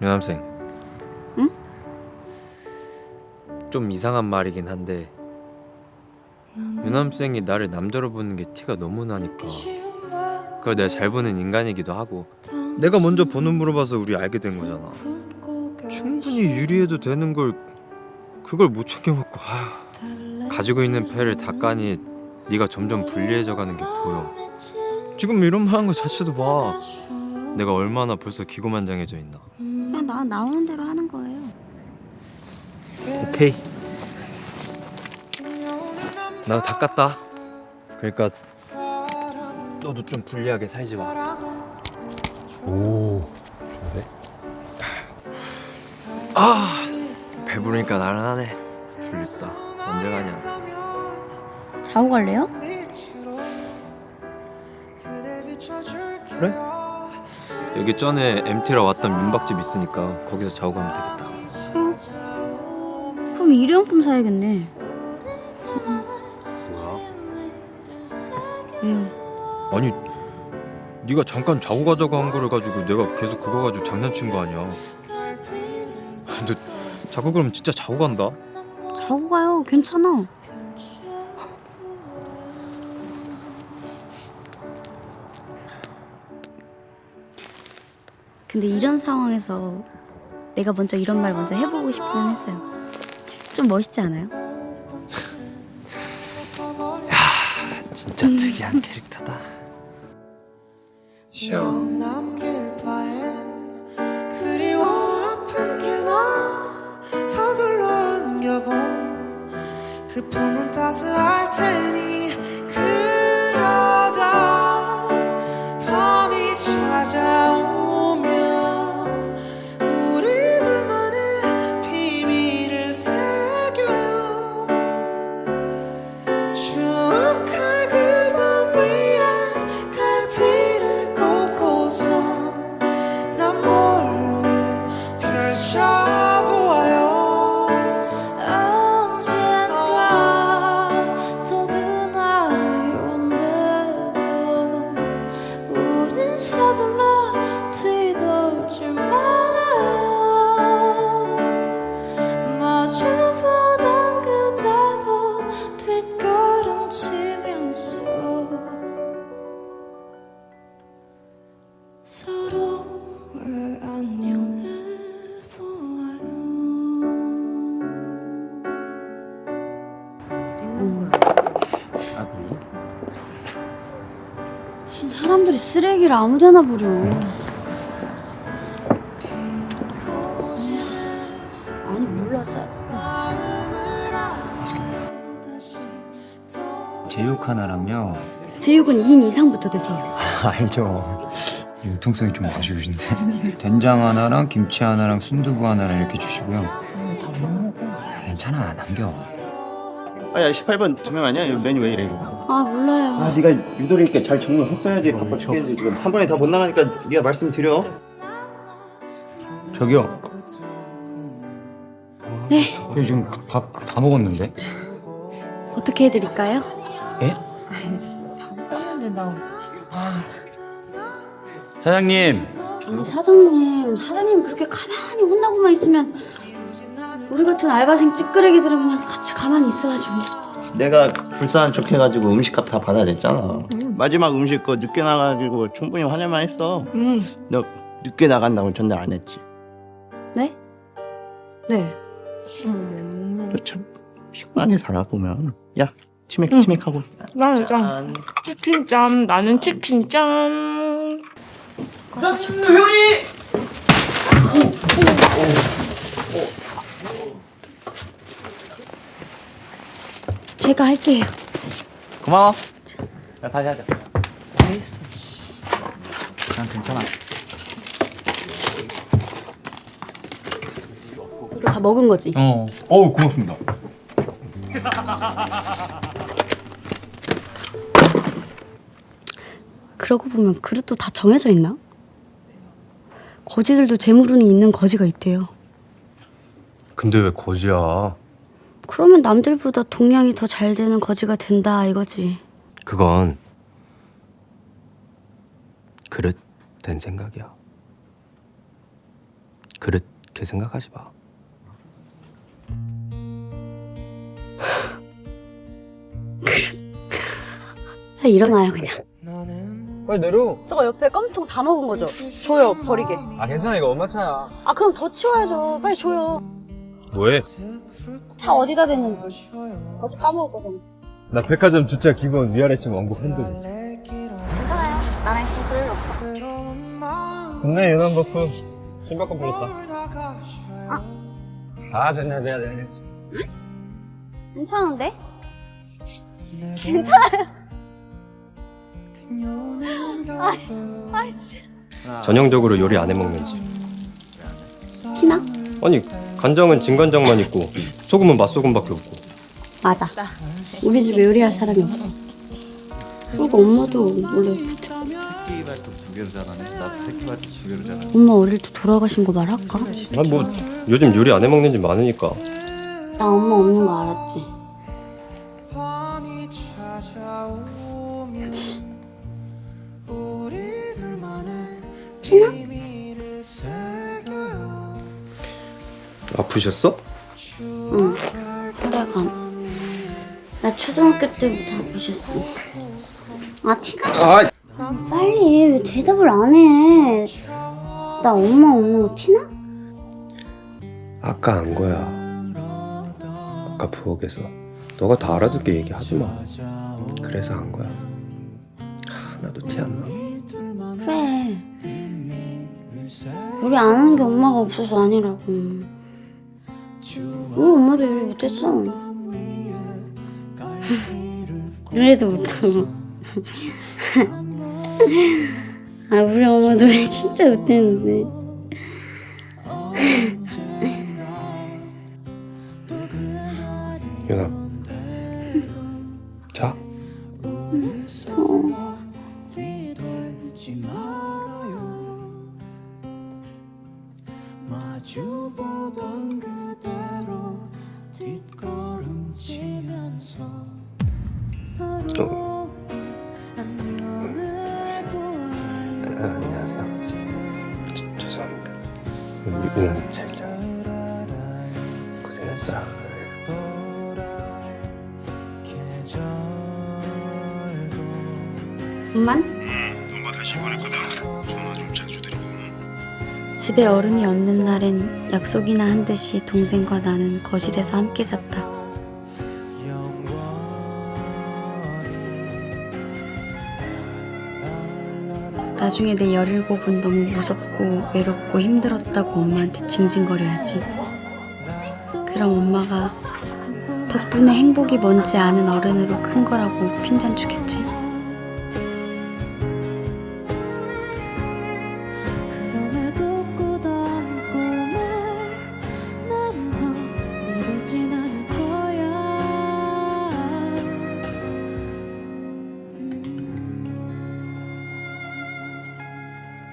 유남생. 응? 좀 이상한 말이긴 한데 유남생이 나를 남자로 보는 게 티가 너무 나니까 그걸 내가 잘 보는 인간이기도 하고 내가 먼저 번호 물어봐서 우리 알게 된 거잖아. 충분히 유리해도 되는 걸 그걸 못 챙겨먹고 아, 가지고 있는 패를 닦아니 네가 점점 불리해져 가는 게 보여. 지금 이런 말 하는 거 자체도 봐. 내가 얼마나 벌써 기고만장해져 있나. 나 나오는 대로 하는 거예요. 오케이. 나 닦았다. 그러니까 너도 좀 불리하게 살지 마. 오 좋은데? 아 배부르니까 나른하네. 졸립다. 언제 가냐? 자고 갈래요? 그래? 여기 전에 MT라 왔던 민박집 있으니까 거기서 자고 가면 되겠다. 그럼 일회용품 사야겠네. 뭐야? 왜요? 아니 네가 잠깐 자고 가자고 한 거를 가지고 내가 계속 그거 가지고 장난친 거 아니야? 너 자꾸 그러면 진짜 자고 간다. 자고 가요. 괜찮아. 근데 이런 상황에서 내가 먼저 이런 말 먼저 해보고 싶기는 했어요. 좀 멋있지 않아요? 진짜 특이한 캐릭터다. 기억 남길 바엔 그리워 아픈 게나 서둘러 안겨본 그 품은 따스할 테니 그러다 밤이 찾아오 무슨 사람들이 쓰레기를 아무데나 버려. 아니 몰라 짜. 제육 하나랑요 제육은 2인 이상부터 드세요. 알죠 융통성이 좀 아쉬우신데 된장 하나랑 김치 하나랑 순두부 하나랑 이렇게 주시고요 괜찮아 남겨 아야 18번 두 명 아니야? 이거 메뉴 왜 이래 이거 아 몰라요. 아 네가 유도리 있게 잘 정리했어야지 바빠 죽겠는데 지금 한 번에 다 못 나가니까 네가 말씀드려 저기요 네. 저희 지금 밥 다 먹었는데 어떻게 해드릴까요? 예? 사장님 아니 사장님, 사장님 그렇게 가만히 혼나고만 있으면 우리 같은 알바생 찌끄레기들은 그냥 같이 가만히 있어야지 뭐. 내가 불쌍한 척 해가지고 음식값 다 받아냈잖아 마지막 음식 거 늦게 나가지고 충분히 화낼만 했어 너 늦게 나간다고 전달 안 했지 네? 네. 너참 피곤하게 살아 보면 야 치맥 응. 치맥하고 나는 짱. 짠 치킨 짬. 나는 치킨 짬. 제가 할게요. 고마워 야 다시 하자 알겠어 난 괜찮아 이거 다 먹은 거지? 어 어우 고맙습니다 그러고 보면 그릇도 다 정해져 있나? 거지들도 재물운이 있는 거지가 있대요. 근데 왜 거지야? 그러면 남들보다 동량이 더 잘 되는 거지가 된다 이거지. 그건 그릇 된 생각이야. 그렇게 생각하지 마. 야, 일어나요 그냥. 빨리 내려 저거 옆에 껌통 다 먹은 거죠? 줘요 버리게. 아 괜찮아 이거 엄마 차야 아 그럼 더 치워야죠. 빨리 줘요. 뭐해? 차 어디다 댔는지. 어제 까먹었거든. 나 백화점 주차 기본 위아래쯤 왕복 핸들 괜찮아요. 나랑 있으면 그럴 일 없어. 좋네 유난 버프 신발권 불렀다 아 됐네 내가 내가 괜찮은데? 전형적으로 요리 안 해먹는 집. 티나? 아니 간장은 진간장만 있고 소금은 맛소금밖에 없고. 맞아. 우리 집에 요리할 사람이 없어. 그리고 엄마도 원래 새끼 발톱 두 개로 자라네. 나도 새끼 발톱 두 개로 자라. 엄마 어릴 때 돌아가신 거 말할까? 아 뭐 요즘 요리 안 해먹는 집 많으니까. 나 엄마 없는 거 알았지. 밤이 찾아오 아프셨어? 응. 혈액암. 나 초등학교 때부터 아프셨어. 아 티나? 아 빨리 왜 대답을 안 해? 나 엄마 없는 거 티나? 아까 안 거야. 아까 부엌에서 너가 다 알아듣게 얘기하지 마. 그래서 안 거야. 하나도 티 안 나. 그래. 우리 안 하는 게 엄마가 없어서 아니라고. 우리 엄마도 요리 못했어. 노래도 못하고. 아 우리 엄마 노래 진짜 못했는데. 아, 안녕하세요. 저- 죄송합니다. 유나 잘 자. 고생했다. 엄만? 엄마 다시 보냈거든 전화 좀 자주 드리고 집에 어른이 없는 날엔 약속이나 한 듯이 동생과 나는 거실에서 함께 잤다. 나중에 내 17은 너무 무섭고 외롭고 힘들었다고 엄마한테 징징거려야지. 그럼 엄마가 덕분에 행복이 뭔지 아는 어른으로 큰 거라고 핀잔 주겠지.